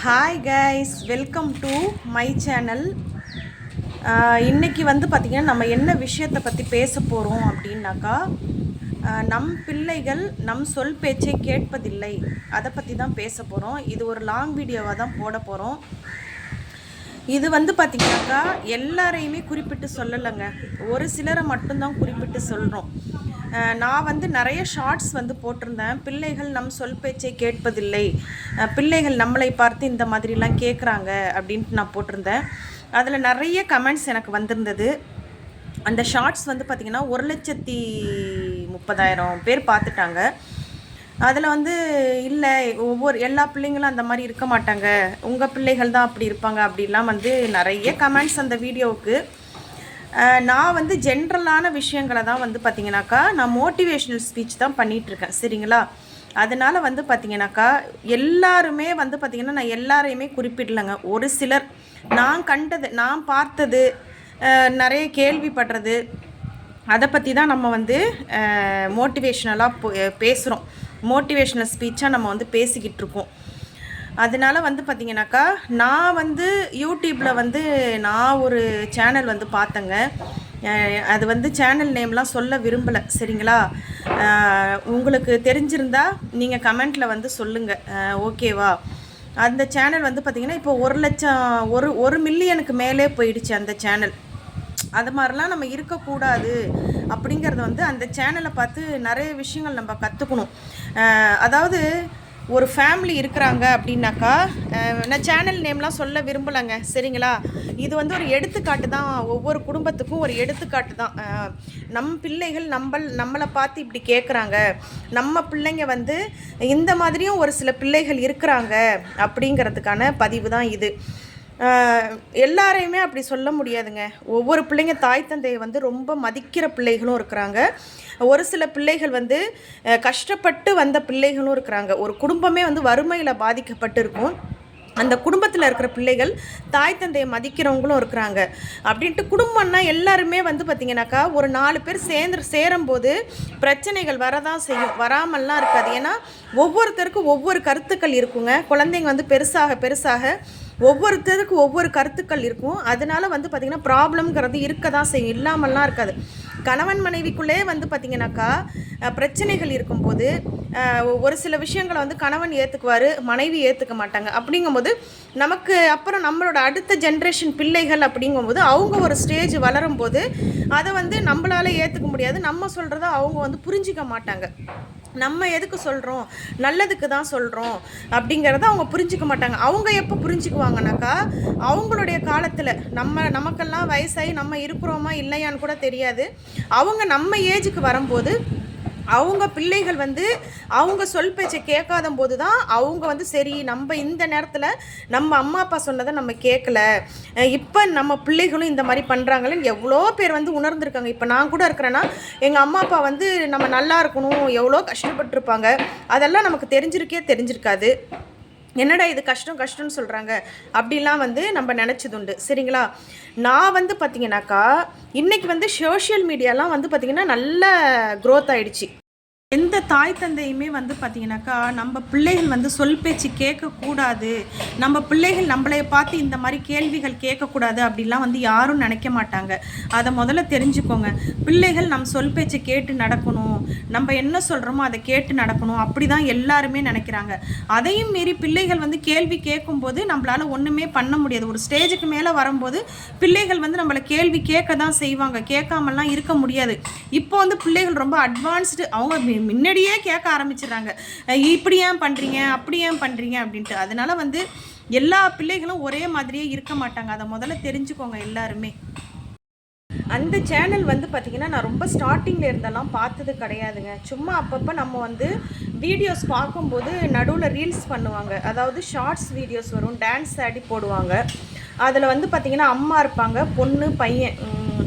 Hi guys welcome to my channel இன்றைக்கி வந்து பார்த்திங்கன்னா நம்ம என்ன விஷயத்தை பற்றி பேச போகிறோம் அப்படின்னாக்கா நம் பிள்ளைகள் நம் சொல் பேச்சை கேட்பதில்லை. அதை பற்றி தான் பேச போகிறோம் இது ஒரு லாங் வீடியோவாக தான் போட போகிறோம் இது வந்து பார்த்திங்கனாக்கா எல்லாரையுமே குறிப்பிட்டு சொல்லலைங்க. ஒரு சிலரை மட்டும்தான் குறிப்பிட்டு சொல்கிறோம் நான் வந்து நிறைய ஷார்ட்ஸ் வந்து போட்டிருந்தேன். பிள்ளைகள் நம் சொல் பேச்சை கேட்பதில்லை. பிள்ளைகள் நம்மளை பார்த்து இந்த மாதிரிலாம் கேட்குறாங்க அப்படின்ட்டு நான் போட்டிருந்தேன். அதில் நிறைய கமெண்ட்ஸ் எனக்கு வந்திருந்தது. அந்த ஷார்ட்ஸ் வந்து பார்த்திங்கன்னா ஒரு லட்சத்தி முப்பதாயிரம் பேர் பார்த்துட்டாங்க. அதில் வந்து இல்லை ஒவ்வொரு எல்லா பிள்ளைங்களும் அந்த மாதிரி இருக்க மாட்டாங்க. உங்கள் பிள்ளைகள் தான் அப்படி இருப்பாங்க அப்படிலாம் வந்து நிறைய கமெண்ட்ஸ் அந்த வீடியோவுக்கு நான் வந்து ஜென்ரலான விஷயங்களை தான் வந்து பார்த்தீங்கன்னாக்கா நான் மோட்டிவேஷ்னல் ஸ்பீச் தான் பண்ணிகிட்ருக்கேன் சரிங்களா? அதனால் வந்து பார்த்தீங்கன்னாக்கா எல்லாருமே வந்து பார்த்திங்கன்னா நான் எல்லாரையுமே குறிப்பிடலைங்க. ஒரு சிலர் நான் கண்டது நான் பார்த்தது நிறைய கேள்விப்படுறது அதை பற்றி தான் நம்ம வந்து மோட்டிவேஷ்னலாக பேசுகிறோம் மோட்டிவேஷ்னல் ஸ்பீச்சாக நம்ம வந்து பேசிக்கிட்டு இருக்கோம் அதனால வந்து பார்த்தீங்கன்னாக்கா நான் வந்து யூடியூப்பில் வந்து நான் ஒரு சேனல் வந்து பார்த்தேங்க. அது வந்து சேனல் நேம்லாம் சொல்ல விரும்பலை சரிங்களா? உங்களுக்கு தெரிஞ்சிருந்தா நீங்கள் கமெண்ட்டில் வந்து சொல்லுங்கள் ஓகேவா? அந்த சேனல் வந்து பார்த்திங்கன்னா இப்போ ஒரு லட்சம் ஒரு ஒரு மில்லியனுக்கு மேலே போயிடுச்சு அந்த சேனல். அது மாதிரிலாம் நம்ம இருக்கக்கூடாது அப்படிங்கிறத வந்து அந்த சேனலை பார்த்து நிறைய விஷயங்கள் நம்ம கற்றுக்கணும் அதாவது ஒரு ஃபேமிலி இருக்கிறாங்க அப்படின்னாக்கா நான் சேனல் நேம்லாம் சொல்ல விரும்பலைங்க. சரிங்களா? இது வந்து ஒரு எடுத்துக்காட்டு தான். ஒவ்வொரு குடும்பத்துக்கும் ஒரு எடுத்துக்காட்டு தான். நம் பிள்ளைகள் நம்மள் நம்மளை பார்த்து இப்படி கேட்குறாங்க நம்ம பிள்ளைங்க வந்து இந்த மாதிரியும் ஒரு சில பிள்ளைகள் இருக்கிறாங்க அப்படிங்கிறதுக்கான பதிவு தான் இது. எல்லாரையுமே அப்படி சொல்ல முடியாதுங்க. ஒவ்வொரு பிள்ளைங்க தாய் தந்தையை வந்து ரொம்ப மதிக்கிற பிள்ளைகளும் இருக்கிறாங்க. ஒரு சில பிள்ளைகள் வந்து கஷ்டப்பட்டு வந்த பிள்ளைகளும் இருக்கிறாங்க. ஒரு குடும்பமே வந்து வறுமையில் பாதிக்கப்பட்டு இருக்கும் அந்த குடும்பத்தில் இருக்கிற பிள்ளைகள் தாய் தந்தையை மதிக்கிறவங்களும் இருக்கிறாங்க. அப்படின்ட்டு குடும்பம்னா எல்லாருமே வந்து பார்த்திங்கனாக்கா ஒரு நாலு பேர் சேர்ந்து சேரும்போது பிரச்சனைகள் வரதான் செய்யும். வராமல்லாம் இருக்காது. ஏன்னா ஒவ்வொருத்தருக்கும் ஒவ்வொரு கருத்துக்கள் இருக்குங்க. குழந்தைங்க வந்து பெருசாக பெருசாக ஒவ்வொருத்தருக்கு ஒவ்வொரு கருத்துக்கள் இருக்கும். அதனால வந்து பார்த்திங்கன்னா ப்ராப்ளம்ங்கிறது இருக்க தான் செய்யும். இல்லாமல்லாம் இருக்காது. கணவன் மனைவிக்குள்ளே வந்து பார்த்திங்கனாக்கா பிரச்சனைகள் இருக்கும்போது ஒரு சில விஷயங்களை வந்து கணவன் ஏற்றுக்குவார் மனைவி ஏற்றுக்க மாட்டாங்க. அப்படிங்கும்போது நமக்கு அப்புறம் நம்மளோட அடுத்த ஜென்ரேஷன் பிள்ளைகள் அப்படிங்கும்போது அவங்க ஒரு ஸ்டேஜ் வளரும்போது அதை வந்து நம்மளால ஏற்றுக்க முடியாது. நம்ம சொல்கிறத அவங்க வந்து புரிஞ்சிக்க மாட்டாங்க. நம்ம எதுக்கு சொல்கிறோம் நல்லதுக்கு தான் சொல்கிறோம் அப்படிங்கிறத அவங்க புரிஞ்சுக்க மாட்டாங்க. அவங்க எப்போ புரிஞ்சுக்குவாங்கனாக்கா அவங்களுடைய காலத்தில் நம்ம நமக்கெல்லாம் வயசாகி நம்ம இருக்கிறோமா இல்லையான்னு கூட தெரியாது. அவங்க நம்ம ஏஜுக்கு வரும்போது அவங்க பிள்ளைகள் வந்து அவங்க சொல் பேச்சை கேட்காத போது தான் அவங்க வந்து சரி நம்ம இந்த நேரத்தில் நம்ம அம்மா அப்பா சொன்னதை நம்ம கேட்கல. இப்போ நம்ம பிள்ளைகளும் இந்த மாதிரி பண்ணுறாங்களேன்னு எவ்வளோ பேர் வந்து உணர்ந்திருக்காங்க. இப்போ நான் கூட இருக்கிறேன்னா எங்கள் அம்மா அப்பா வந்து நம்ம நல்லா இருக்கணும் எவ்வளோ கஷ்டப்பட்டுருப்பாங்க. அதெல்லாம் நமக்கு தெரிஞ்சிருக்கே தெரிஞ்சிருக்காது. என்னடா இது கஷ்டம் கஷ்டம்னு சொல்கிறாங்க அப்படிலாம் வந்து நம்ம நினச்சதுண்டு. சரிங்களா? நான் வந்து பார்த்தீங்கன்னாக்கா இன்றைக்கி வந்து சோஷியல் மீடியாலாம் வந்து பார்த்திங்கன்னா நல்ல க்ரோத் ஆகிடுச்சி எந்த தாய் தந்தையுமே வந்து பார்த்தீங்கன்னாக்கா நம்ம பிள்ளைகள் வந்து சொல் பேச்சு கேட்கக்கூடாது. நம்ம பிள்ளைகள் நம்மளைய பார்த்து இந்த மாதிரி கேள்விகள் கேட்கக்கூடாது அப்படிலாம் வந்து யாரும் நினைக்க மாட்டாங்க. அதை முதல்ல தெரிஞ்சுக்கோங்க. பிள்ளைகள் நம் சொல் பேச்சை கேட்டு நடக்கணும். நம்ம என்ன சொல்கிறோமோ அதை கேட்டு நடக்கணும். அப்படி தான் எல்லாருமே நினைக்கிறாங்க. அதையும் மீறி பிள்ளைகள் வந்து கேள்வி கேட்கும்போது நம்மளால ஒன்றுமே பண்ண முடியாது. ஒரு ஸ்டேஜுக்கு மேலே வரும்போது பிள்ளைகள் வந்து நம்மளை கேள்வி கேட்க தான் செய்வாங்க. கேட்காமலாம் இருக்க முடியாது. இப்போ வந்து பிள்ளைகள் ரொம்ப அட்வான்ஸ்டு அவங்க முன்னாடியே கேட்க ஆரம்பிச்சிடுறாங்க. இப்படி ஏன் பண்ணுறீங்க அப்படி ஏன் பண்ணுறீங்க அப்படின்ட்டு. அதனால வந்து எல்லா பிள்ளைகளும் ஒரே மாதிரியே இருக்க மாட்டாங்க. அதை முதல்ல தெரிஞ்சுக்கோங்க எல்லாருமே. அந்த சேனல் வந்து பார்த்திங்கன்னா நான் ரொம்ப ஸ்டார்டிங்கில் இருந்தெல்லாம் பார்த்தது கிடையாதுங்க. சும்மா அப்பப்போ நம்ம வந்து வீடியோஸ் பார்க்கும்போது நடுவில் ரீல்ஸ் பண்ணுவாங்க. அதாவது ஷார்ட்ஸ் வீடியோஸ் வரும் டான்ஸ் ஆடி போடுவாங்க. அதில் வந்து பார்த்திங்கன்னா அம்மா இருப்பாங்க பொண்ணு பையன்.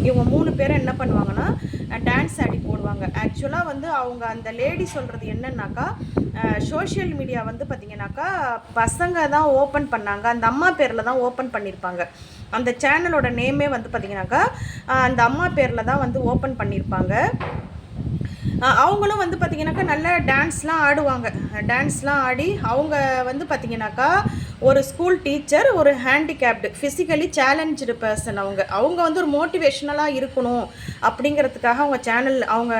இவங்க மூணு பேரும் என்ன பண்ணுவாங்கன்னா டான்ஸ் ஆடி போடுவாங்க. ஆக்சுவலாக வந்து அவங்க அந்த லேடி சொல்கிறது என்னன்னாக்கா சோஷியல் மீடியா வந்து பார்த்திங்கனாக்கா பசங்க தான் ஓப்பன் பண்ணாங்க. அந்த அம்மா பேரில் தான் ஓப்பன் பண்ணியிருப்பாங்க அந்த சேனலோட நேமே வந்து பார்த்திங்கனாக்கா அந்த அம்மா பேரில் தான் வந்து ஓப்பன் பண்ணியிருப்பாங்க அவங்களும் வந்து பார்த்திங்கனாக்கா நல்லா டான்ஸ்லாம் ஆடுவாங்க. டான்ஸ்லாம் ஆடி அவங்க வந்து பார்த்திங்கனாக்கா ஒரு ஸ்கூல் டீச்சர் ஒரு ஹேண்டிகேப்டு ஃபிசிக்கலி சேலஞ்சு பர்சன் அவங்க. அவங்க வந்து ஒரு மோட்டிவேஷ்னலாக இருக்கணும் அப்படிங்கிறதுக்காக அவங்க சேனல் அவங்க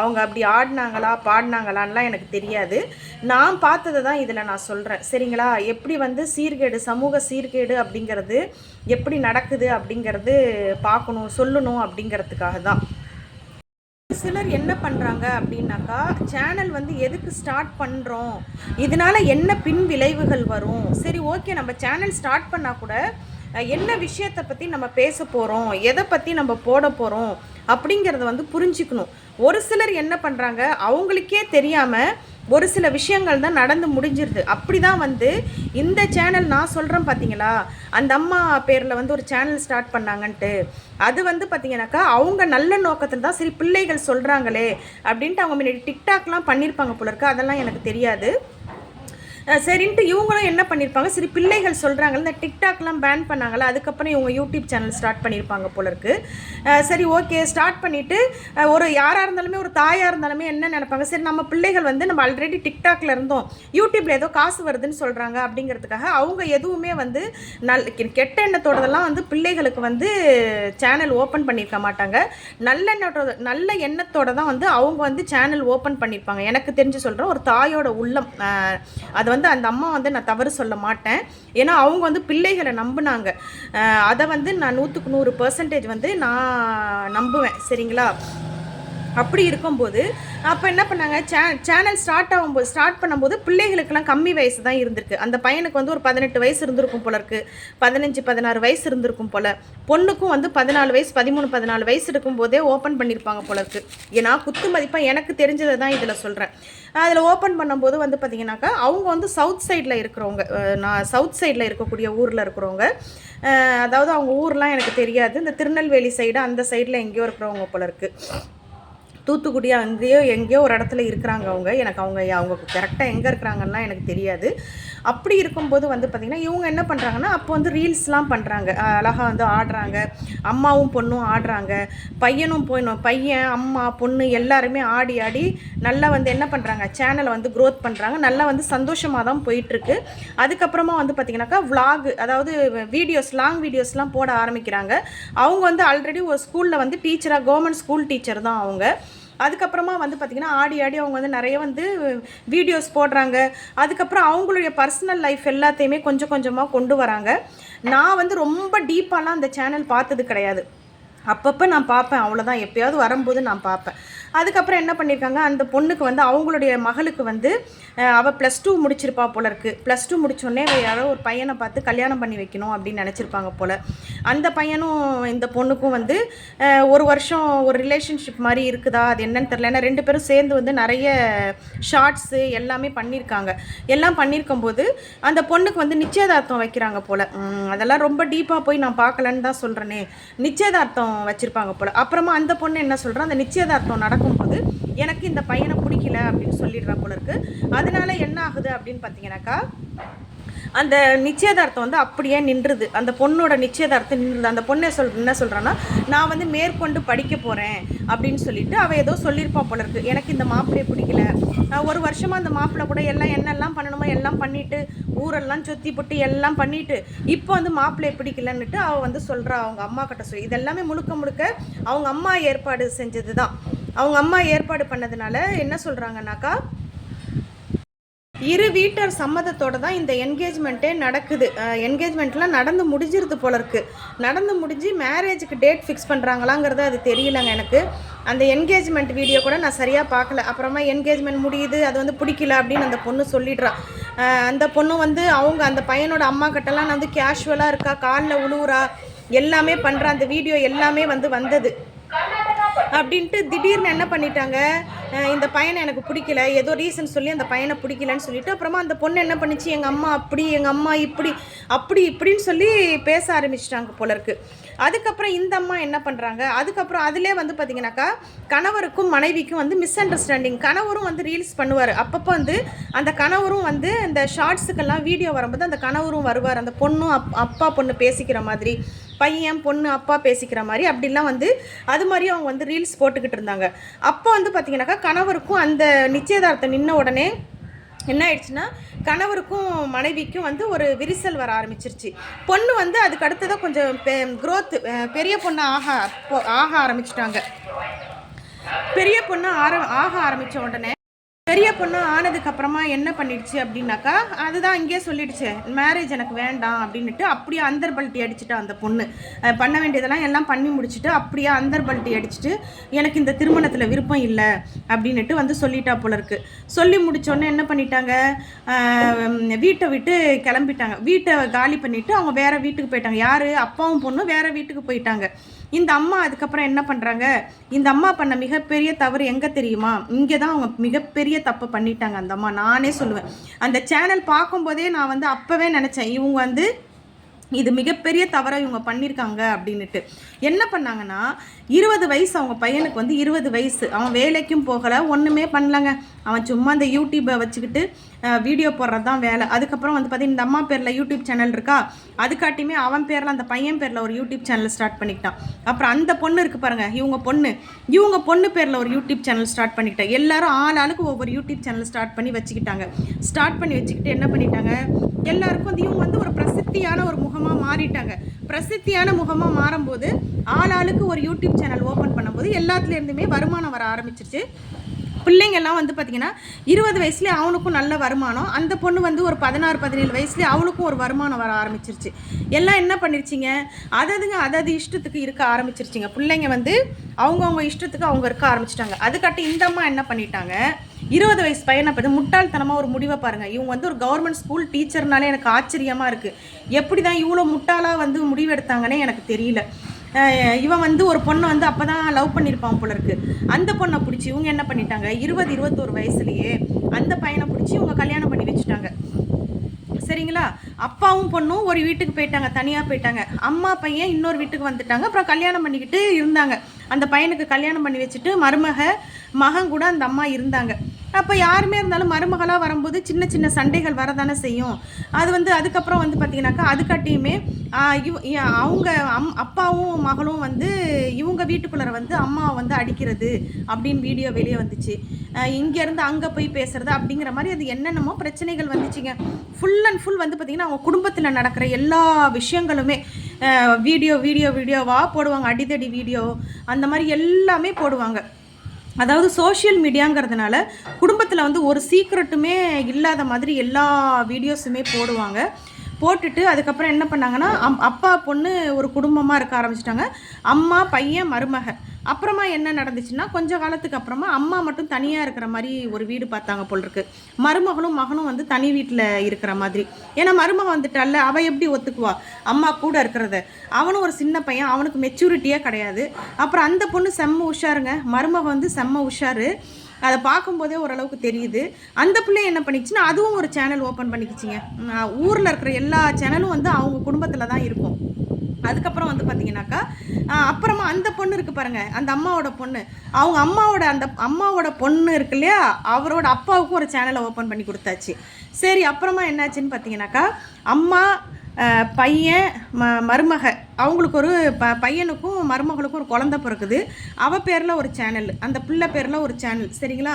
அவங்க அப்படி ஆடினாங்களா பாடினாங்களான்லாம் எனக்கு தெரியாது. நான் பார்த்ததை தான் இதில் நான் சொல்கிறேன் சரிங்களா? எப்படி வந்து சீர்கேடு சமூக சீர்கேடு அப்படிங்கிறது எப்படி நடக்குது அப்படிங்கிறது பார்க்கணும் சொல்லணும் அப்படிங்கிறதுக்காக தான். சிலர் என்ன பண்ணுறாங்க அப்படின்னாக்கா சேனல் வந்து எதுக்கு ஸ்டார்ட் பண்ணுறோம் இதனால் என்ன பின் விளைவுகள் வரும்? சரி ஓகே நம்ம சேனல் ஸ்டார்ட் பண்ணால் கூட என்ன விஷயத்தை பற்றி நம்ம பேச போகிறோம் எதை பற்றி நம்ம போட போகிறோம் அப்படிங்கிறத வந்து புரிஞ்சுக்கணும். ஒரு சிலர் என்ன பண்ணுறாங்க அவங்களுக்கே தெரியாமல் ஒரு சில விஷயங்கள் தான் நடந்து முடிஞ்சிருது. அப்படி தான் வந்து இந்த சேனல் நான் சொல்கிறேன் பார்த்தீங்களா அந்த அம்மா பேரில் வந்து ஒரு சேனல் ஸ்டார்ட் பண்ணாங்கன்ட்டு. அது வந்து பார்த்தீங்கன்னாக்கா அவங்க நல்ல நோக்கத்தில் தான் சரி பிள்ளைகள் சொல்கிறாங்களே அப்படின்ட்டு அவங்க முன்னாடி டிக்டாக்லாம் பண்ணியிருப்பாங்க போல இருக்கு. அதெல்லாம் எனக்கு தெரியாது. சரின்ட்டு இவங்களும் என்ன பண்ணியிருப்பாங்க சரி பிள்ளைகள் சொல்கிறாங்கல்ல இந்த டிக்டாக்லாம் பேன் பண்ணாங்கல்ல அதுக்கப்புறம் இவங்க யூடியூப் சேனல் ஸ்டார்ட் பண்ணியிருப்பாங்க போல இருக்கு. சரி ஓகே ஸ்டார்ட் பண்ணிவிட்டு ஒரு யாராக இருந்தாலுமே ஒரு தாயாக இருந்தாலுமே என்ன நினைப்பாங்க? சரி நம்ம பிள்ளைகள் வந்து நம்ம ஆல்ரெடி டிக்டாக்ல இருந்தோம் யூடியூப்ல ஏதோ காசு வருதுன்னு சொல்கிறாங்க அப்படிங்கிறதுக்காக அவங்க எதுவுமே வந்து நல் கெ- கெட்ட எண்ணத்தோடதெல்லாம் வந்து பிள்ளைகளுக்கு வந்து சேனல் ஓப்பன் பண்ணியிருக்க மாட்டாங்க. நல்ல எண்ணத்தோட நல்ல எண்ணத்தோட தான் வந்து அவங்க வந்து சேனல் ஓப்பன் பண்ணியிருப்பாங்க எனக்கு தெரிஞ்சு சொல்கிறேன் ஒரு தாயோட உள்ளம் அதை வந்து அந்த அம்மா வந்து நான் தவறு சொல்ல மாட்டேன். ஏன்னா அவங்க வந்து பிள்ளைகளை நம்பினாங்க. அதை வந்து நான் நூற்றுக்கு நூறு பர்சன்டேஜ் வந்து நான் நம்புவேன். சரிங்களா? அப்படி இருக்கும்போது அப்போ என்ன பண்ணாங்க? சே சேனல் ஸ்டார்ட் ஆகும்போது ஸ்டார்ட் பண்ணும்போது பிள்ளைகளுக்கெல்லாம் கம்மி வயசு தான் இருந்திருக்கு. அந்த பையனுக்கு வந்து ஒரு பதினெட்டு வயசு இருந்திருக்கும் போல இருக்கு. பதினஞ்சு பதினாறு வயசு இருந்திருக்கும் போல. பொண்ணுக்கும் வந்து பதினாலு வயசு பதிமூணு பதினாலு வயசு இருக்கும்போதே ஓப்பன் பண்ணியிருப்பாங்க போல இருக்கு. ஏன்னா குத்து மதிப்பாக எனக்கு தெரிஞ்சதை தான் இதில் சொல்கிறேன் அதில் ஓப்பன் பண்ணும்போது வந்து பார்த்தீங்கன்னாக்கா அவங்க வந்து சவுத் சைடில் இருக்கிறவங்க நான் சவுத் சைடில் இருக்கக்கூடிய ஊரில் இருக்கிறவங்க அதாவது அவங்க ஊர்லாம் எனக்கு தெரியாது. இந்த திருநெல்வேலி சைடு அந்த சைடில் எங்கேயோ இருக்கிறவங்க போல இருக்குது தூத்துக்குடியா அங்கேயோ எங்கேயோ ஒரு இடத்துல இருக்கிறாங்க அவங்க. எனக்கு அவங்க அவங்க கரெக்டாக எங்கே இருக்கிறாங்கன்னா எனக்கு தெரியாது. அப்படி இருக்கும்போது வந்து பார்த்திங்கன்னா இவங்க என்ன பண்ணுறாங்கன்னா அப்போ வந்து ரீல்ஸ்லாம் பண்ணுறாங்க அழகாக வந்து ஆடுறாங்க. அம்மாவும் பொண்ணும் ஆடுறாங்க. பையனும் பொண்ணும் பையன் அம்மா பொண்ணு எல்லாருமே ஆடி ஆடி நல்லா வந்து என்ன பண்ணுறாங்க சேனலை வந்து க்ரோத் பண்ணுறாங்க நல்லா வந்து சந்தோஷமாக தான் போயிட்டுருக்கு. அதுக்கப்புறமா வந்து பார்த்திங்கனாக்கா vlog அதாவது வீடியோஸ் லாங் வீடியோஸ்லாம் போட ஆரம்பிக்கிறாங்க. அவங்க வந்து ஆல்ரெடி ஒரு ஸ்கூலில் வந்து டீச்சராக கவர்மெண்ட் ஸ்கூல் டீச்சர் தான் அவங்க. அதுக்கப்புறமா வந்து பார்த்திங்கன்னா ஆடி ஆடி அவங்க வந்து நிறைய வந்து வீடியோஸ் போடுறாங்க. அதுக்கப்புறம் அவங்களுடைய பர்சனல் லைஃப் எல்லாத்தையுமே கொஞ்சம் கொஞ்சமாக கொண்டு வராங்க. நான் வந்து ரொம்ப டீப்பாலாம் அந்த சேனல் பார்த்தது கிடையாது. அப்பப்போ நான் பார்ப்பேன். அவ்வளோதான் எப்பயாவது வரும்போது நான் பார்ப்பேன். அதுக்கப்புறம் என்ன பண்ணியிருக்காங்க அந்த பொண்ணுக்கு வந்து அவங்களுடைய மகளுக்கு வந்து அவள் ப்ளஸ் டூ முடிச்சிருப்பா போல இருக்கு. ப்ளஸ் டூ முடித்தோடனே யாரோ ஒரு பையனை பார்த்து கல்யாணம் பண்ணி வைக்கணும் அப்படின்னு நினச்சிருப்பாங்க போல். அந்த பையனும் இந்த பொண்ணுக்கும் வந்து ஒரு வருஷம் ஒரு ரிலேஷன்ஷிப் மாதிரி இருக்குதா? அது என்னன்னு தெரியல. ஏன்னா ரெண்டு பேரும் சேர்ந்து வந்து நிறைய ஷார்ட்ஸு எல்லாமே பண்ணியிருக்காங்க எல்லாம் பண்ணியிருக்கும் போது அந்த பொண்ணுக்கு வந்து நிச்சயதார்த்தம் வைக்கிறாங்க போல். அதெல்லாம் ரொம்ப டீப்பாக போய் நான் பார்க்கலன்னு தான் சொல்கிறேனே நிச்சயதார்த்தம் வச்சுருப்பாங்க போல். அப்புறமா அந்த பொண்ணு என்ன சொல்கிறா அந்த நிச்சயதார்த்தம் நடக்கும்போது எனக்கு இந்த பையனை பிடிக்கல அப்படின்னு சொல்லிடுறா போல இருக்குது அதனால என்ன ஆகுது அப்படின்னு பார்த்தீங்கன்னாக்கா அந்த நிச்சயதார்த்தம் வந்து அப்படியே நின்றுது. அந்த பொண்ணோட நிச்சயதார்த்தம் நின்றுது. அந்த பொண்ணை சொல் என்ன சொல்கிறான்னா நான் வந்து மேற்கொண்டு படிக்க போகிறேன் அப்படின்னு சொல்லிட்டு அவள் ஏதோ சொல்லியிருப்பான் போல இருக்கு. எனக்கு இந்த மாப்பிள்ளையை பிடிக்கல. நான் ஒரு வருஷமாக அந்த மாப்பிள்ளை கூட எல்லாம் என்னெல்லாம் பண்ணணுமோ எல்லாம் பண்ணிட்டு ஊரெல்லாம் சுற்றி போட்டு எல்லாம் பண்ணிட்டு இப்போ வந்து மாப்பிள்ளையை பிடிக்கலன்னுட்டு அவள் வந்து சொல்கிறா அவங்க அம்மா கிட்ட சொல்லி இதெல்லாமே முழுக்க முழுக்க அவங்க அம்மா ஏற்பாடு செஞ்சது தான் அவங்க அம்மா ஏற்பாடு பண்ணதுனால என்ன சொல்கிறாங்கனாக்கா இரு வீட்டார் சம்மதத்தோட தான் இந்த என்கேஜ்மெண்ட்டே நடக்குது. என்கேஜ்மெண்ட்லாம் நடந்து முடிஞ்சிருது போல இருக்கு நடந்து முடிஞ்சு மேரேஜுக்கு டேட் ஃபிக்ஸ் பண்ணுறாங்களாங்கிறது அது தெரியலங்க எனக்கு. அந்த என்கேஜ்மெண்ட் வீடியோ கூட நான் சரியாக பார்க்கல அப்புறமா என்கேஜ்மெண்ட் முடியுது அது வந்து பிடிக்கல அப்படின்னு அந்த பொண்ணு சொல்லிடுறான் அந்த பொண்ணு வந்து அவங்க அந்த பையனோட அம்மா கிட்டலாம் நான் வந்து கேஷுவலாக இருக்கா காலில் உழுவுறா எல்லாமே பண்ணுறா அந்த வீடியோ எல்லாமே வந்து வந்தது. அப்படின்ட்டு திடீர்னு என்ன பண்ணிட்டாங்க? இந்த பையனை எனக்கு பிடிக்கல. ஏதோ ரீசன் சொல்லி அந்த பையனை பிடிக்கலன்னு சொல்லிட்டு அப்புறமா அந்த பொண்ணு என்ன பண்ணுச்சு? எங்கள் அம்மா அப்படி எங்கள் அம்மா இப்படி அப்படி இப்படின்னு சொல்லி பேச ஆரம்பிச்சிட்டாங்க போலருக்கு அதுக்கப்புறம் இந்த அம்மா என்ன பண்ணுறாங்க அதுக்கப்புறம் அதிலே வந்து பார்த்தீங்கன்னாக்கா கணவருக்கும் மனைவிக்கும் வந்து மிஸ் அண்டர்ஸ்டாண்டிங் கணவரும் வந்து ரீல்ஸ் பண்ணுவார். அப்பப்போ வந்து அந்த கணவரும் வந்து இந்த ஷார்ட்ஸுக்கெல்லாம் வீடியோ வரும்போது அந்த கணவரும் வருவார். அந்த பொண்ணும் அப் அப்பா பொண்ணு பேசிக்கிற மாதிரி. பையன் பொண்ணு அப்பா பேசிக்கிற மாதிரி அப்படிலாம் வந்து அது மாதிரி அவங்க வந்து ரீல்ஸ் போட்டுக்கிட்டு இருந்தாங்க. அப்போ வந்து பார்த்தீங்கன்னாக்கா கணவருக்கும் அந்த நிச்சயதார்த்தம் நின்ன உடனே என்ன ஆயிடுச்சுன்னா கணவருக்கும் மனைவிக்கும் வந்து ஒரு விரிசல் வர ஆரம்பிச்சிருச்சு. பொண்ணு வந்து அதுக்கு அடுத்ததாக கொஞ்சம் க்ரோத்து பெரிய பொண்ணு ஆக ஆக ஆரம்பிச்சிட்டாங்க. பெரிய பொண்ணு ஆர ஆக ஆரம்பித்த உடனே பெரிய பொண்ணு ஆனதுக்கு அப்புறமா என்ன பண்ணிடுச்சு அப்படின்னாக்கா அதுதான் இங்கேயே சொல்லிடுச்சு. மேரேஜ் எனக்கு வேண்டாம் அப்படின்னுட்டு அப்படியே அந்தர் பல்ட்டி அடிச்சுட்டு அந்த பொண்ணு. பண்ண வேண்டியதெல்லாம் எல்லாம் பண்ணி முடிச்சுட்டு அப்படியே அந்தர் பல்ட்டி அடிச்சுட்டு எனக்கு இந்த திருமணத்தில் விருப்பம் இல்லை அப்படின்னுட்டு வந்து சொல்லிட்டா போல இருக்கு. சொல்லி முடிச்சோடனே என்ன பண்ணிட்டாங்க? வீட்டை விட்டு கிளம்பிட்டாங்க. வீட்டை காலி பண்ணிட்டு அவங்க வேற வீட்டுக்கு போயிட்டாங்க. யாரு? அப்பாவும் பொண்ணும் வேற வீட்டுக்கு போயிட்டாங்க. இந்த அம்மா அதுக்கப்புறம் என்ன பண்ணுறாங்க இந்த அம்மா பண்ண மிகப்பெரிய தவறு எங்கே தெரியுமா? இங்கே தான் அவங்க மிகப்பெரிய தப்பு பண்ணிட்டாங்க அந்த அம்மா. நானே சொல்லுவேன். அந்த சேனல் பார்க்கும்போதே நான் வந்து அப்போவே நினச்சேன் இவங்க வந்து இது மிகப்பெரிய தவறாக இவங்க பண்ணியிருக்காங்க அப்படின்ட்டு என்ன பண்ணாங்கன்னா இருபது வயசு அவங்க பையனுக்கு வந்து இருபது வயசு. அவன் வேலைக்கும் போகலை ஒன்றுமே பண்ணலங்க. அவன் சும்மா அந்த யூடியூப்பை வச்சுக்கிட்டு வீடியோ போடுறது தான் வேலை. அதுக்கப்புறம் வந்து பார்த்தீங்கன்னா இந்த அம்மா பேரில் யூடியூப் சேனல் இருக்கா? அதுக்காட்டியுமே அவன் பேரில் அந்த பையன் பேரில் ஒரு யூடியூப் சேனல் ஸ்டார்ட் பண்ணிக்கிட்டான். அப்புறம் அந்த பொண்ணு இருக்கு பாருங்கள் இவங்க பொண்ணு. இவங்க பொண்ணு பேரில் ஒரு யூடியூப் சேனல் ஸ்டார்ட் பண்ணிக்கிட்டேன். எல்லாரும் ஆள் ஆளுக்கு ஒவ்வொரு யூடியூப் சேனல் ஸ்டார்ட் பண்ணி வச்சுக்கிட்டாங்க. ஸ்டார்ட் பண்ணி வச்சுக்கிட்டு என்ன பண்ணிட்டாங்க? எல்லாருக்கும் வந்து இவங்க வந்து ஒரு பிரசித்தியான ஒரு முகமாக மாறிட்டாங்க. பிரசித்தியான முகமாக மாறும்போது ஆள் ஆளுக்கு ஒரு யூடியூப் சேனல் ஓப்பன் பண்ணும்போது எல்லாத்துலேருந்துமே வருமானம் வர ஆரம்பிச்சிருச்சு. பிள்ளைங்கள்லாம் வந்து பார்த்திங்கன்னா இருபது வயசுலேயே அவனுக்கும் நல்ல வருமானம் அந்த பொண்ணு வந்து ஒரு பதினாறு பதினேழு வயசுலேயே அவளுக்கும் ஒரு வருமானம் வர ஆரம்பிச்சிருச்சு. எல்லாம் என்ன பண்ணிருச்சிங்க? அததுங்க அதது இஷ்டத்துக்கு இருக்க ஆரம்பிச்சிருச்சிங்க. பிள்ளைங்க வந்து அவங்கவுங்க இஷ்டத்துக்கு அவங்க இருக்க ஆரம்பிச்சிட்டாங்க. அதுக்காட்டி இந்த அம்மா என்ன பண்ணிட்டாங்க? இருபது வயசு பையனை பற்றி முட்டாள்தனமாக ஒரு முடிவை பாருங்கள் இவங்க வந்து ஒரு கவர்மெண்ட் ஸ்கூல் டீச்சர்னாலே எனக்கு ஆச்சரியமாக இருக்குது எப்படி தான் இவ்வளோ முட்டாளாக வந்து முடிவெடுத்தாங்கன்னே எனக்கு தெரியல. இவன் வந்து ஒரு பொண்ணை வந்து அப்போ தான் லவ் பண்ணியிருப்பான் போல இருக்கு அந்த பொண்ணை பிடிச்சி இவங்க என்ன பண்ணிட்டாங்க? இருபது இருபத்தோரு வயசுலயே அந்த பையனை பிடிச்சி இவங்க கல்யாணம் பண்ணி வச்சுட்டாங்க. சரிங்களா? அப்பாவும் பொண்ணும் ஒரு வீட்டுக்கு போயிட்டாங்க தனியாக போயிட்டாங்க. அம்மா பையன் இன்னொரு வீட்டுக்கு வந்துட்டாங்க. அப்புறம் கல்யாணம் பண்ணிக்கிட்டு இருந்தாங்க. அந்த பையனுக்கு கல்யாணம் பண்ணி வச்சுட்டு மருமக மகன் கூட அந்த அம்மா இருந்தாங்க. அப்போ யாருமே இருந்தாலும் மருமகளாக வரும்போது சின்ன சின்ன சண்டைகள் வரதானே செய்யும். அது வந்து அதுக்கப்புறம் வந்து பார்த்தீங்கன்னாக்கா அதுக்காட்டியுமே இவ அவங்க அம் அப்பாவும் மகளும் வந்து இவங்க வீட்டுக்குள்ளே வந்து அம்மாவை வந்து அடிக்கிறது அப்படின்னு வீடியோ வெளியே வந்துச்சு. இங்கேருந்து அங்கே போய் பேசுகிறது அப்படிங்கிற மாதிரி அது என்னென்னமோ பிரச்சனைகள் வந்துச்சுங்க. ஃபுல் அண்ட் ஃபுல் வந்து பார்த்திங்கன்னா அவங்க குடும்பத்தில் நடக்கிற எல்லா விஷயங்களுமே வீடியோ வீடியோ வீடியோவாக போடுவாங்க. அடிதடி வீடியோ அந்த மாதிரி எல்லாமே போடுவாங்க. அதாவது சோஷியல் மீடியாங்கிறதுனால குடும்பத்தில் வந்து ஒரு சீக்ரெட்டுமே இல்லாத மாதிரி எல்லா வீடியோஸுமே போடுவாங்க. போட்டுட்டு அதுக்கப்புறம் என்ன பண்ணாங்கன்னா அம் அப்பா பொண்ணு ஒரு குடும்பமாக இருக்க ஆரம்பிச்சிட்டாங்க. அம்மா பையன் மருமக. அப்புறமா என்ன நடந்துச்சுன்னா கொஞ்ச காலத்துக்கு அப்புறமா அம்மா மட்டும் தனியாக இருக்கிற மாதிரி ஒரு வீடு பார்த்தாங்க போல் இருக்கு மருமகளும் மகனும் வந்து தனி வீட்டில் இருக்கிற மாதிரி. ஏன்னா மருமகன் வந்துட்டால அவள் எப்படி ஒத்துக்குவா? அம்மா கூட இருக்கிறத. அவனும் ஒரு சின்ன பையன் அவனுக்கு மெச்சூரிட்டியே கிடையாது. அப்புறம் அந்த பொண்ணு செம்ம உஷாருங்க. மருமகன் வந்து செம்ம உஷாரு. அதை பார்க்கும்போதே ஓரளவுக்கு தெரியுது. அந்த பிள்ளை என்ன பண்ணிச்சுன்னா அதுவும் ஒரு சேனல் ஓப்பன் பண்ணிக்கிச்சிங்க. ஊரில் இருக்கிற எல்லா சேனலும் வந்து அவங்க குடும்பத்தில் தான் இருக்கும். அதுக்கப்புறம் வந்து பார்த்தீங்கன்னாக்கா அப்புறமா அந்த பொண்ணு இருக்கு பாருங்க அந்த அம்மாவோட பொண்ணு. அவங்க அம்மாவோட அந்த அம்மாவோட பொண்ணு இருக்கு இல்லையா? அவரோட அப்பாவுக்கும் ஒரு சேனலை ஓப்பன் பண்ணி கொடுத்தாச்சு. சரி அப்புறமா என்னாச்சுன்னு பார்த்தீங்கன்னாக்கா அம்மா பையன் ம மருமக. அவங்களுக்கு ஒரு ப பையனுக்கும் மருமகளுக்கும் ஒரு குழந்த பிறக்குது. அவ பேரில் ஒரு சேனல் அந்த பிள்ளை பேரில் ஒரு சேனல் சரிங்களா?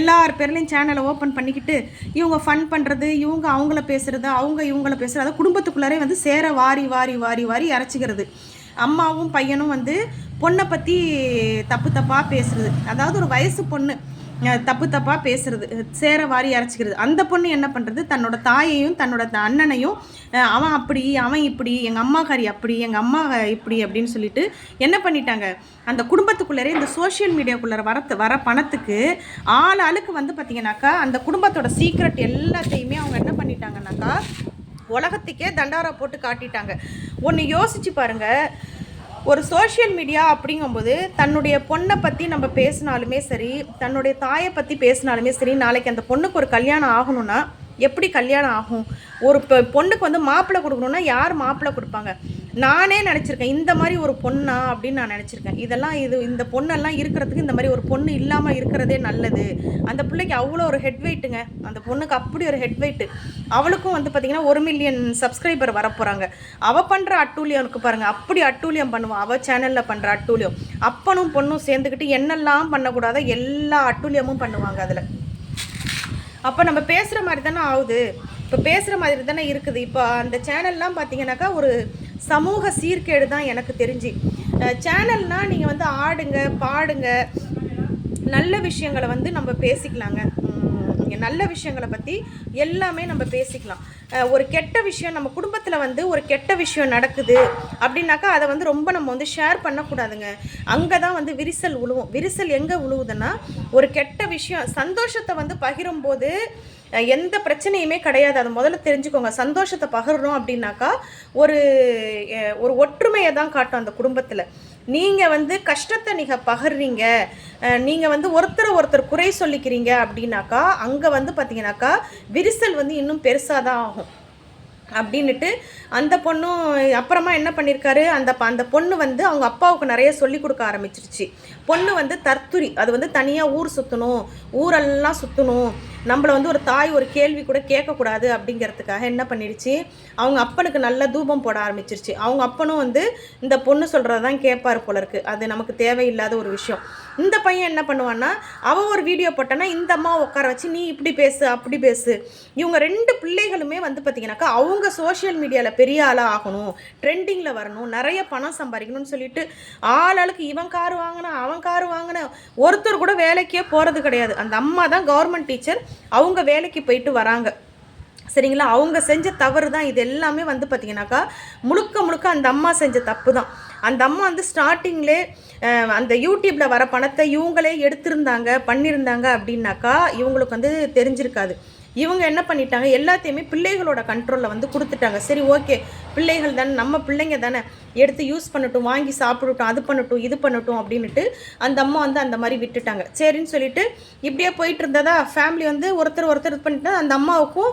எல்லார் பேர்லையும் சேனலை ஓப்பன் பண்ணிக்கிட்டு இவங்க ஃபன் பண்ணுறது இவங்க அவங்கள பேசுகிறது அவங்க இவங்கள பேசுகிறது அதாவது குடும்பத்துக்குள்ளாரே வந்து சேர வாரி வாரி வாரி வாரி இறச்சிக்கிறது அம்மாவும் பையனும் வந்து பொண்ணை பற்றி தப்பு தப்பாக பேசுறது. அதாவது ஒரு வயசு பொண்ணு. தப்பு தப்பாக பேசுறது சேர வாரி அரைச்சிக்கிறது. அந்த பொண்ணு என்ன பண்ணுறது தன்னோட தாயையும் தன்னோட அண்ணனையும் அவன் அப்படி அவன் இப்படி எங்கள் அம்மாக்காரி அப்படி எங்கள் அம்மா இப்படி அப்படின்னு சொல்லிட்டு என்ன பண்ணிட்டாங்க? அந்த குடும்பத்துக்குள்ளரே இந்த சோஷியல் மீடியாக்குள்ளே வர வர பணத்துக்கு ஆள் ஆளுக்கு வந்து பார்த்தீங்கன்னாக்கா அந்த குடும்பத்தோட சீக்ரெட் எல்லாத்தையுமே அவங்க என்ன பண்ணிட்டாங்கனாக்கா உலகத்துக்கே தண்டாரா போட்டு காட்டிட்டாங்க. ஒன்று யோசிச்சு பாருங்க ஒரு சோஷியல் மீடியா அப்படிங்கும்போது தன்னுடைய பொண்ணை பற்றி நம்ம பேசினாலுமே சரி தன்னுடைய தாயை பற்றி பேசினாலுமே சரி நாளைக்கு அந்த பொண்ணுக்கு ஒரு கல்யாணம் ஆகணும்னா எப்படி கல்யாணம் ஆகும்? ஒரு பொண்ணுக்கு வந்து மாப்பிள்ளை கொடுக்கணும்னா யார் மாப்பிள்ளை கொடுப்பாங்க? நானே நினச்சிருக்கேன் இந்த மாதிரி ஒரு பொண்ணா அப்படின்னு நான் நினச்சிருக்கேன். இதெல்லாம் இது இந்த பொண்ணெல்லாம் இருக்கிறதுக்கு இந்த மாதிரி ஒரு பொண்ணு இல்லாமல் இருக்கிறதே நல்லது. அந்த பிள்ளைக்கு அவ்வளோ ஒரு ஹெட் வெயிட்டுங்க அந்த பொண்ணுக்கு அப்படி ஒரு ஹெட் வெயிட்டு அவளுக்கும் வந்து பார்த்திங்கன்னா ஒரு மில்லியன் சப்ஸ்கிரைபர் வரப்போகிறாங்க அவள் பண்ணுற அட்டூழியம் இருக்குது பாருங்கள் அப்படி அட்டூழியம் பண்ணுவான் அவள் சேனலில் பண்ணுற அட்டூழியம். அப்பனும் பொண்ணும் சேர்ந்துக்கிட்டு என்னெல்லாம் பண்ணக்கூடாதோ எல்லா அட்டூழியமும் பண்ணுவாங்க அதில். அப்போ நம்ம பேசுகிற மாதிரி தானே ஆகுது. இப்போ பேசுகிற மாதிரி தானே இருக்குது. இப்போ அந்த சேனல்லாம் பார்த்தீங்கன்னாக்கா ஒரு சமூக சீர்கேடு தான் எனக்கு தெரிஞ்சு. சேனல்னால் நீங்கள் வந்து ஆடுங்க பாடுங்க. நல்ல விஷயங்களை வந்து நம்ம பேசிக்கலாங்க. நல்ல விஷயங்களை பற்றி எல்லாமே நம்ம பேசிக்கலாம். ஒரு கெட்ட விஷயம் நம்ம குடும்பத்தில் வந்து ஒரு கெட்ட விஷயம் நடக்குது அப்படின்னாக்கா அதை வந்து ரொம்ப நம்ம வந்து ஷேர் பண்ணக்கூடாதுங்க. அங்கே தான் வந்து விரிசல் உழுவும். விரிசல் எங்கே உழுவுதுன்னா ஒரு கெட்ட விஷயம் சந்தோஷத்தை வந்து பகிரும்போது எந்த பிரச்சனையுமே கிடையாது. அதை முதல்ல தெரிஞ்சுக்கோங்க. சந்தோஷத்தை பகிர்றோம் அப்படின்னாக்கா ஒரு ஒரு ஒற்றுமையை தான் காட்டும் அந்த குடும்பத்தில். நீங்கள் வந்து கஷ்டத்தை நீங்கள் பகிர்றீங்க. நீங்கள் வந்து ஒருத்தர் ஒருத்தர் குறை சொல்லிக்கிறீங்க அப்படின்னாக்கா அங்கே வந்து பார்த்தீங்கன்னாக்கா விரிசல் வந்து இன்னும் பெருசாக தான் ஆகும். அப்படின்னுட்டு அந்த பொண்ணும் அப்புறமா என்ன பண்ணியிருக்காரு அந்த ப- அந்த பொண்ணு வந்து அவங்க அப்பாவுக்கு நிறைய சொல்லி கொடுக்க ஆரம்பிச்சிருச்சு. பொண்ணு வந்து தர்த்துரி அது வந்து தனியாக ஊர் சுற்றணும் ஊரெல்லாம் சுற்றணும் நம்மளை வந்து ஒரு தாய் ஒரு கேள்வி கூட கேட்கக்கூடாது அப்படிங்கிறதுக்காக என்ன பண்ணிடுச்சு? அவங்க அப்பனுக்கு நல்ல தூபம் போட ஆரம்பிச்சிருச்சு. அவங்க அப்பனும் வந்து இந்த பொண்ணு சொல்கிறது தான் கேட்பார் போல இருக்கு. அது நமக்கு தேவையில்லாத ஒரு விஷயம். இந்த பையன் என்ன பண்ணுவான்னா அவன் ஒரு வீடியோ போட்டோன்னா இந்த அம்மா உட்கார வச்சு நீ இப்படி பேசு அப்படி பேசு. இவங்க ரெண்டு பிள்ளைகளுமே வந்து பார்த்தீங்கன்னாக்கா அவங்க சோஷியல் மீடியாவில் பெரிய ஆளாக ஆகணும் ட்ரெண்டிங்கில் வரணும் நிறைய பணம் சம்பாதிக்கணும்னு சொல்லிட்டு ஆளாளுக்கு இவன் கார் வாங்கினா அவன் கார் வாங்கின ஒருத்தர் கூட வேலைக்கே போகிறது கிடையாது. அந்த அம்மா தான் கவர்மெண்ட் டீச்சர் அவங்க வேலைக்கு போயிட்டு வராங்க. சரிங்களா? அவங்க செஞ்ச தவறு தான் இது எல்லாமே வந்து பார்த்தீங்கன்னாக்கா முழுக்க முழுக்க அந்த அம்மா செஞ்ச தப்பு தான். அந்த அம்மா வந்து ஸ்டார்டிங்லே அந்த யூடியூப்பில் வர பணத்தை இவங்களே எடுத்திருந்தாங்க பண்ணியிருந்தாங்க அப்படின்னாக்கா இவங்களுக்கு வந்து தெரிஞ்சிருக்காது. இவங்க என்ன பண்ணிட்டாங்க? எல்லாத்தையுமே பிள்ளைகளோட கண்ட்ரோலில் வந்து கொடுத்துட்டாங்க. சரி ஓகே. பிள்ளைகள் தானே நம்ம பிள்ளைங்க தானே. எடுத்து யூஸ் பண்ணட்டும் வாங்கி சாப்பிடட்டும் அது பண்ணட்டும் இது பண்ணட்டும் அப்படின்னுட்டு அந்த அம்மா வந்து அந்த மாதிரி விட்டுட்டாங்க. சரின்னு சொல்லிட்டு இப்படியே போயிட்டு இருந்ததா ஃபேமிலி வந்து ஒருத்தர் ஒருத்தர் இது பண்ணிட்டு அந்த அம்மாவுக்கும்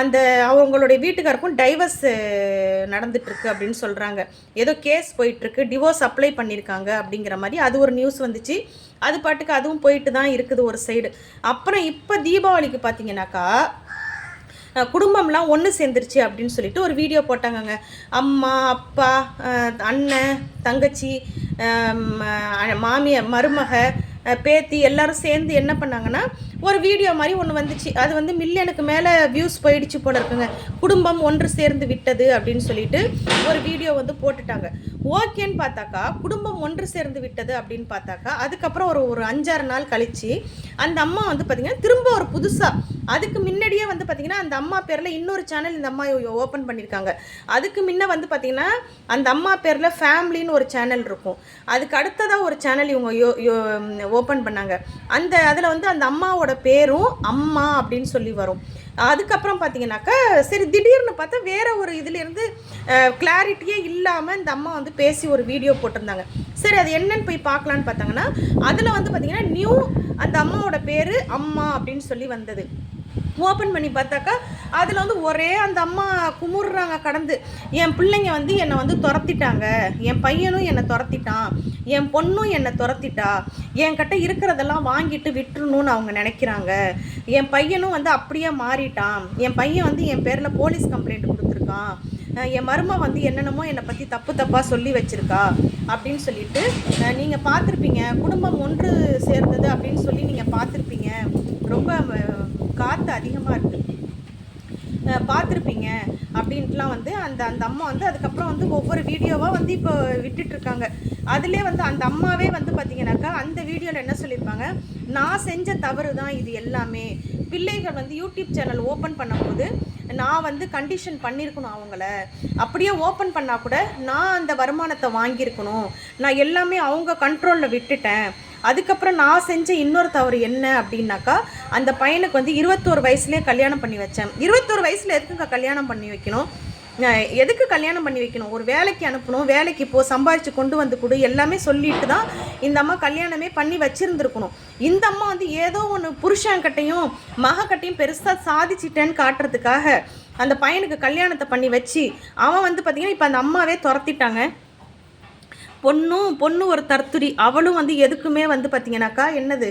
அந்த அவங்களுடைய வீட்டுக்காருக்கும் டைவர்ஸ் நடந்துட்டுருக்கு அப்படின்னு சொல்கிறாங்க ஏதோ கேஸ் போயிட்டுருக்கு டிவோர்ஸ் அப்ளை பண்ணியிருக்காங்க அப்படிங்கிற மாதிரி அது ஒரு நியூஸ் வந்துச்சு. அது பாட்டுக்கு அதுவும் போயிட்டு தான் இருக்குது ஒரு சைடு அப்புறம் இப்போ தீபாவளிக்கு பார்த்தீங்கன்னாக்கா குடும்பம்லாம் ஒன்று சேர்ந்துருச்சு அப்படின்னு சொல்லிட்டு ஒரு வீடியோ போட்டாங்கங்க. அம்மா அப்பா அண்ணன் தங்கச்சி மாமியார் மருமக பேத்தி எல்லாரும் சேர்ந்து என்ன பண்ணாங்கன்னா ஒரு வீடியோ மாதிரி ஒன்று வந்துச்சு. அது வந்து மில்லியனுக்கு மேலே வியூஸ் போயிடுச்சு போல இருக்குங்க. குடும்பம் ஒன்று சேர்ந்து விட்டது அப்படின்னு சொல்லிட்டு ஒரு வீடியோ வந்து போட்டுட்டாங்க. ஓகேன்னு பார்த்தாக்கா குடும்பம் ஒன்று சேர்ந்து விட்டது அப்படின்னு பார்த்தாக்கா அதுக்கப்புறம் ஒரு ஒரு அஞ்சாறு நாள் கழித்து அந்த அம்மா வந்து பார்த்திங்கன்னா திரும்ப ஒரு புதுசாக அதுக்கு முன்னாடியே வந்து பார்த்திங்கன்னா அந்த அம்மா பேரில் இன்னொரு சேனல் இந்த அம்மா ஓப்பன் பண்ணியிருக்காங்க அதுக்கு முன்ன வந்து பார்த்திங்கன்னா அந்த அம்மா பேரில் ஃபேமிலின்னு ஒரு சேனல் இருக்கும். அதுக்கு அடுத்ததாக ஒரு சேனல் இவங்க யோ யோ ஓப்பன் பண்ணாங்க. அந்த அதில் வந்து அந்த அம்மாவோட பேரும் அம்மா அப்படின்னு சொல்லி வரும். அதுக்கப்புறம் பார்த்தீங்கன்னாக்கா சரி திடீர்னு பார்த்தா வேற ஒரு இதுலேருந்து கிளாரிட்டியே இல்லாமல் இந்த அம்மா வந்து பேசி ஒரு வீடியோ போட்டிருந்தாங்க. சரி அது என்னன்னு போய் பார்க்கலான்னு பார்த்தாங்கன்னா அதில் வந்து பார்த்தீங்கன்னா நியூ அந்த அம்மாவோட பேர் அம்மா அப்படின்னு சொல்லி வந்தது. ஓப்பன் பண்ணி பார்த்தாக்கா அதில் வந்து ஒரே அந்த அம்மா குமுறுறாங்க கடந்து. என் பிள்ளைங்க வந்து என்னை வந்து துரத்திட்டாங்க. என் பையனும் என்னை துரத்திட்டான். என் பொண்ணும் என்னை துரத்திட்டா. என்கிட்ட இருக்கிறதெல்லாம் வாங்கிட்டு விட்டுருணும்னு அவங்க நினைக்கிறாங்க. என் பையனும் வந்து அப்படியே மாறிட்டான். என் பையன் வந்து என் பேரில் போலீஸ் கம்ப்ளைண்ட் கொடுத்துருக்கான். என் மருமை வந்து என்னென்னமோ என்னை பற்றி தப்பு தப்பாக சொல்லி வச்சுருக்கா அப்படின்னு சொல்லிட்டு நீங்கள் பார்த்துருப்பீங்க. குடும்பம் ஒன்று சேர்ந்தது அப்படின்னு சொல்லி நீங்கள் பார்த்துருப்பீங்க. ரொம்ப காற்று அதிகமாக இருக்குது பார்த்துருப்பீங்க அப்படின்ட்டுலாம் வந்து அந்த அந்த அம்மா வந்து அதுக்கப்புறம் வந்து ஒவ்வொரு வீடியோவாக வந்து இப்போ விட்டுட்ருக்காங்க. அதிலே வந்து அந்த அம்மாவே வந்து பார்த்தீங்கன்னாக்கா அந்த வீடியோவில் என்ன சொல்லியிருப்பாங்க நான் செஞ்ச தவறு தான் இது எல்லாமே. பிள்ளைகள் வந்து யூடியூப் சேனல் ஓப்பன் பண்ணும்போது நான் வந்து கண்டிஷன் பண்ணியிருக்கணும் அவங்கள. அப்படியே ஓப்பன் பண்ணால் கூட நான் அந்த வருமானத்தை வாங்கியிருக்கணும். நான் எல்லாமே அவங்க கண்ட்ரோலில் விட்டுட்டேன். அதுக்கப்புறம் நான் செஞ்ச இன்னொரு தவறு என்ன அப்படின்னாக்கா அந்த பையனுக்கு வந்து இருபத்தோரு வயசுலேயே கல்யாணம் பண்ணி வச்சேன். இருபத்தோரு வயசில் எதுக்குங்க கல்யாணம் பண்ணி வைக்கணும்? எதுக்கு கல்யாணம் பண்ணி வைக்கணும்? ஒரு வேலைக்கு அனுப்பணும் வேலைக்கு போ சம்பாரித்து கொண்டு வந்து கொடு எல்லாமே சொல்லிட்டு தான் இந்த அம்மா கல்யாணமே பண்ணி வச்சுருந்துருக்கணும். இந்த அம்மா வந்து ஏதோ ஒன்று புருஷன்கிட்டையும் மகக்கிட்டையும் பெருசாக சாதிச்சிட்டேன்னு காட்டுறதுக்காக அந்த பையனுக்கு கல்யாணத்தை பண்ணி வச்சு அவன் வந்து பார்த்திங்கன்னா இப்போ அந்த அம்மாவே துரத்திட்டாங்க. பொண்ணும் பொண்ணு ஒரு தர்த்துரி அவளும் வந்து எதுக்குமே வந்து பார்த்தீங்கன்னாக்கா என்னது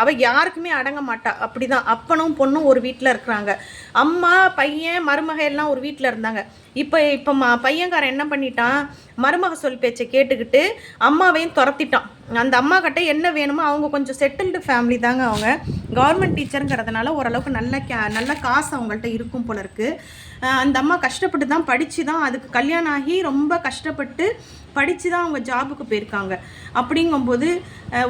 அவள் யாருக்குமே அடங்க மாட்டா. அப்படிதான். அப்பனும் பொண்ணும் ஒரு வீட்டில் இருக்கிறாங்க. அம்மா பையன் மருமக எல்லாம் ஒரு வீட்டில் இருந்தாங்க. இப்போ இப்போ ம பையன்காரன் என்ன பண்ணிட்டான்? மருமக சொல் பேச்சை கேட்டுக்கிட்டு அம்மாவையும் துரத்திட்டான். அந்த அம்மா கிட்ட என்ன வேணுமோ அவங்க கொஞ்சம் செட்டில்டு ஃபேமிலி தாங்க அவங்க. கவர்மெண்ட் டீச்சருங்கிறதுனால ஓரளவுக்கு நல்ல கே நல்ல காசு அவங்கள்ட்ட இருக்கும் போல இருக்குது அந்த அம்மா கஷ்டப்பட்டு தான் படித்து தான் அதுக்கு கல்யாணம் ஆகி ரொம்ப கஷ்டப்பட்டு படித்து தான் அவங்க ஜாபுக்கு போயிருக்காங்க. அப்படிங்கும்போது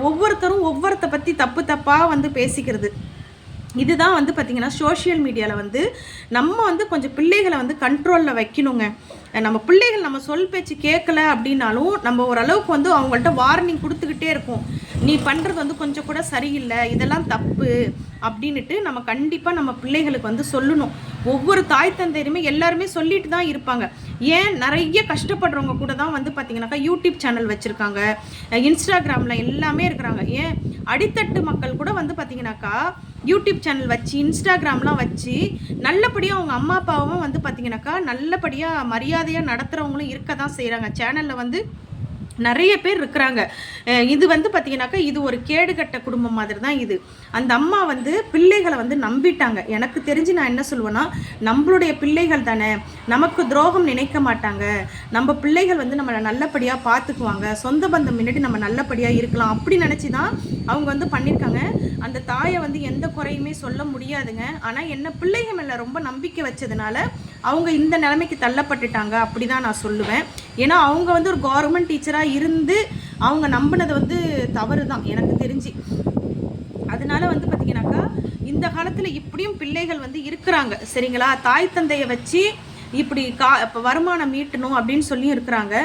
ஒவ்வொருத்தரும் ஒவ்வொருத்த பற்றி தப்பு தப்பாக வந்து பேசிக்கிறது. இதுதான் வந்து பார்த்திங்கன்னா சோஷியல் மீடியாவில் வந்து நம்ம வந்து கொஞ்சம் பிள்ளைகளை வந்து கண்ட்ரோலில் வைக்கணுங்க. நம்ம பிள்ளைகள் நம்ம சொல் பேச்சு கேட்கல அப்படின்னாலும் நம்ம ஓரளவுக்கு வந்து அவங்கள்ட்ட வார்னிங் கொடுத்துக்கிட்டே இருக்கும். நீ பண்ணுறது வந்து கொஞ்சம் கூட சரியில்லை இதெல்லாம் தப்பு அப்படின்னுட்டு நம்ம கண்டிப்பாக நம்ம பிள்ளைகளுக்கு வந்து சொல்லணும். ஒவ்வொரு தாய் தந்தையுமே எல்லாருமே சொல்லிட்டு தான் இருப்பாங்க. ஏன்? நிறைய கஷ்டப்படுறவங்க கூட தான் வந்து பார்த்தீங்கன்னாக்கா யூடியூப் சேனல் வச்சுருக்காங்க. இன்ஸ்டாகிராமில் எல்லாமே இருக்கிறாங்க. ஏன்? அடித்தட்டு மக்கள் கூட வந்து பார்த்தீங்கன்னாக்கா யூடியூப் சேனல் வச்சு இன்ஸ்டாகிராம்லாம் வச்சு நல்லபடியாக அவங்க அம்மா அப்பாவும் வந்து பார்த்தீங்கன்னாக்கா நல்லபடியாக மரியாதையாக நடத்துகிறவங்களும் இருக்க தான் செய்கிறாங்க சேனலில் வந்து நிறைய பேர் இருக்கிறாங்க. இது வந்து பார்த்தீங்கன்னாக்கா இது ஒரு கேடுகட்ட குடும்பம் மாதிரி தான் இது. அந்த அம்மா வந்து பிள்ளைகளை வந்து நம்பிட்டாங்க. எனக்கு தெரிஞ்சு நான் என்ன சொல்லுவேன்னா நம்மளுடைய பிள்ளைகள் தானே. நமக்கு துரோகம் நினைக்க மாட்டாங்க. நம்ம பிள்ளைகள் வந்து நம்மளை நல்லபடியாக பார்த்துக்குவாங்க சொந்த பந்தம் முன்னாடி நம்ம நல்லபடியாக இருக்கலாம் அப்படி நினச்சி தான் அவங்க வந்து பண்ணியிருக்காங்க அந்த தாயை வந்து எந்த குறையுமே சொல்ல முடியாதுங்க. ஆனால் என்ன பிள்ளைகள் மேலே ரொம்ப நம்பிக்கை வச்சதுனால அவங்க இந்த நிலைமைக்கு தள்ளப்பட்டுட்டாங்க அப்படி தான் நான் சொல்லுவேன். ஏன்னா அவங்க வந்து ஒரு கவர்மெண்ட் டீச்சராக இருந்து அவங்க நம்பினது வந்து தவறு தான் எனக்கு தெரிஞ்சு. அதனால வந்து பார்த்தீங்கன்னாக்கா இந்த காலத்தில் இப்படியும் பிள்ளைகள் வந்து இருக்கிறாங்க. சரிங்களா? தாய் தந்தையை வச்சு இப்படி கா இப்போ வருமானம் மீட்டணும் அப்படின்னு சொல்லியும் இருக்கிறாங்க.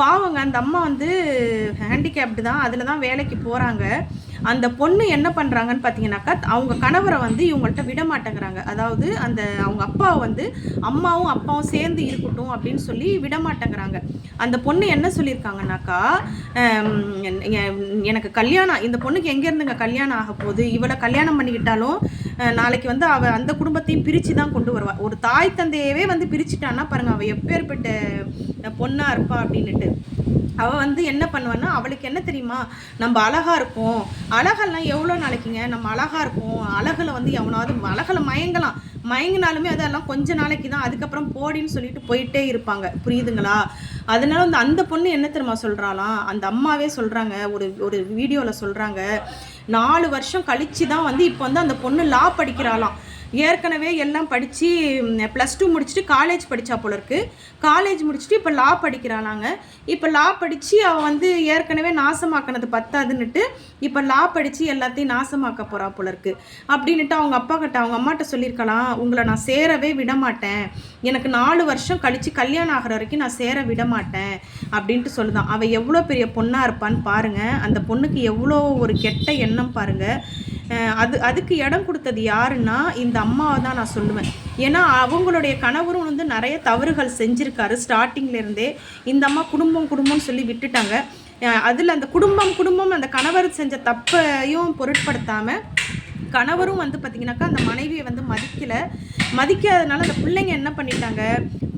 பாவங்க அந்த அம்மா வந்து ஹேண்டிகேப்டு தான் அதில் தான் வேலைக்கு போகிறாங்க அந்த பொண்ணு என்ன பண்ணுறாங்கன்னு பார்த்தீங்கன்னாக்கா அவங்க கணவரை வந்து இவங்கள்ட்ட விட மாட்டேங்கிறாங்க அதாவது அந்த அவங்க அப்பாவை வந்து அம்மாவும் அப்பாவும் சேர்ந்து இருக்கட்டும் அப்படின்னு சொல்லி விட மாட்டேங்கிறாங்க அந்த பொண்ணு என்ன சொல்லியிருக்காங்கனாக்கா எனக்கு கல்யாணம் இந்த பொண்ணுக்கு எங்கேருந்துங்க கல்யாணம் ஆக போகுது? இவளை கல்யாணம் பண்ணிக்கிட்டாலும் நாளைக்கு வந்து அவள் அந்த குடும்பத்தையும் பிரித்து தான் கொண்டு வருவாள் ஒரு தாய் தந்தையவே வந்து பிரிச்சுட்டான்னா பாருங்கள் அவள் எப்பேற்பட்ட பொண்ணாக இருப்பா அப்படின்னுட்டு. அவள் வந்து என்ன பண்ணுவான்னா அவளுக்கு என்ன தெரியுமா? நம்ம அழகாக இருப்போம். அழகெல்லாம் எவ்வளோ நாளைக்குங்க? நம்ம அழகாக இருப்போம். அழகில் வந்து எவனாவது அழகில் மயங்கலாம். மயங்கினாலுமே அதெல்லாம் கொஞ்ச நாளைக்கு தான். அதுக்கப்புறம் போடின்னு சொல்லிட்டு போயிட்டே இருப்பாங்க. புரியுதுங்களா? அதனால வந்து அந்த பொண்ணு என்ன தெரியுமா சொல்கிறாளாம் அந்த அம்மாவே சொல்கிறாங்க ஒரு ஒரு வீடியோவில் சொல்கிறாங்க நாலு வருஷம் கழிச்சு தான் வந்து இப்போ வந்து அந்த பொண்ணு லா படிக்கிறாளாம். ஏற்கனவே எல்லாம் படித்து ப்ளஸ் டூ முடிச்சுட்டு காலேஜ் படித்தா போல இருக்குது காலேஜ் முடிச்சுட்டு இப்போ லா படிக்கிறானாங்க இப்போ லா படித்து அவள் வந்து ஏற்கனவே நாசமாக்கினது பத்தாதுன்னுட்டு இப்போ லா படித்து எல்லாத்தையும் நாசமாக்க போகிறா போல இருக்கு. அப்படின்னுட்டு அவங்க அப்பா கிட்ட அவங்க அம்மாட்ட சொல்லியிருக்கலாம் உங்களை நான் சேரவே விட மாட்டேன் எனக்கு நாலு வருஷம் கழித்து கல்யாணம் ஆகிற வரைக்கும் நான் சேர விட மாட்டேன் அப்படின்ட்டு சொல்லுதான் அவள் எவ்வளோ பெரிய பொண்ணாக இருப்பான்னு பாருங்கள் அந்த பொண்ணுக்கு எவ்வளோ ஒரு கெட்ட எண்ணம் பாருங்கள் அது அதுக்கு இடம் கொடுத்தது யாருன்னா இந்த அம்மாவை தான் நான் சொல்லுவேன். ஏன்னா அவங்களுடைய கணவரும் வந்து நிறைய தவறுகள் செஞ்சுருக்காரு. ஸ்டார்டிங்லேருந்தே இந்த அம்மா குடும்பம் குடும்பம்னு சொல்லி விட்டுட்டாங்க. அதில் அந்த குடும்பம் குடும்பம் அந்த கணவர் செஞ்ச தப்பையும் பொருட்படுத்தாமல் கணவரும் வந்து பார்த்திங்கனாக்கா அந்த மனைவியை வந்து மதிக்கலை. மதிக்காதனால அந்த பிள்ளைங்க என்ன பண்ணிட்டாங்க?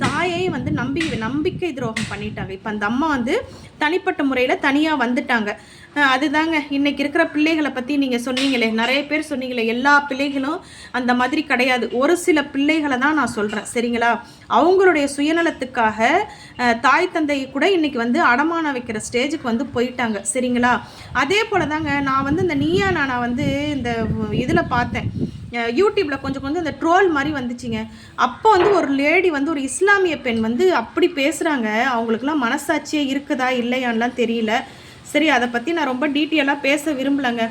தாயை வந்து நம்பி நம்பிக்கை துரோகம் பண்ணிட்டாங்க. இப்போ அந்த அம்மா வந்து தனிப்பட்ட முறையில் தனியாக வந்துட்டாங்க. அதுதாங்க. இன்றைக்கி இருக்கிற பிள்ளைகளை பற்றி நீங்கள் சொன்னீங்களே. நிறைய பேர் சொன்னீங்களே எல்லா பிள்ளைகளும் அந்த மாதிரி கிடையாது. ஒரு சில பிள்ளைகளை தான் நான் சொல்கிறேன் சரிங்களா? அவங்களுடைய சுயநலத்துக்காக தாய் தந்தையை கூட இன்றைக்கி வந்து அடமானம் வைக்கிற ஸ்டேஜுக்கு வந்து போயிட்டாங்க. சரிங்களா? அதே போல தாங்க நான் வந்து இந்த நீயா நானா வந்து இந்த இதில் பார்த்தேன். யூடியூப்பில் கொஞ்சம் கொஞ்சம் இந்த ட்ரோல் மாதிரி வந்துச்சுங்க. அப்போ வந்து ஒரு லேடி வந்து ஒரு இஸ்லாமிய பெண் வந்து அப்படி பேசுகிறாங்க அவங்களுக்குலாம் மனசாட்சியே இருக்குதா இல்லையான்லாம் தெரியல. சரி அதை பற்றி நான் ரொம்ப டீட்டெயிலாக பேச விரும்பலைங்க.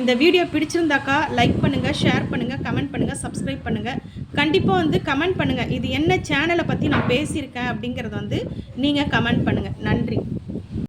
இந்த வீடியோ பிடிச்சிருந்தாக்கா லைக் பண்ணுங்கள் ஷேர் பண்ணுங்கள் கமெண்ட் பண்ணுங்கள் சப்ஸ்கிரைப் பண்ணுங்கள் கண்டிப்பாக வந்து கமெண்ட் பண்ணுங்கள் இது என்ன சேனலை பற்றி நான் பேசியிருக்கேன் அப்படிங்கிறத வந்து நீங்கள் கமெண்ட் பண்ணுங்கள் நன்றி.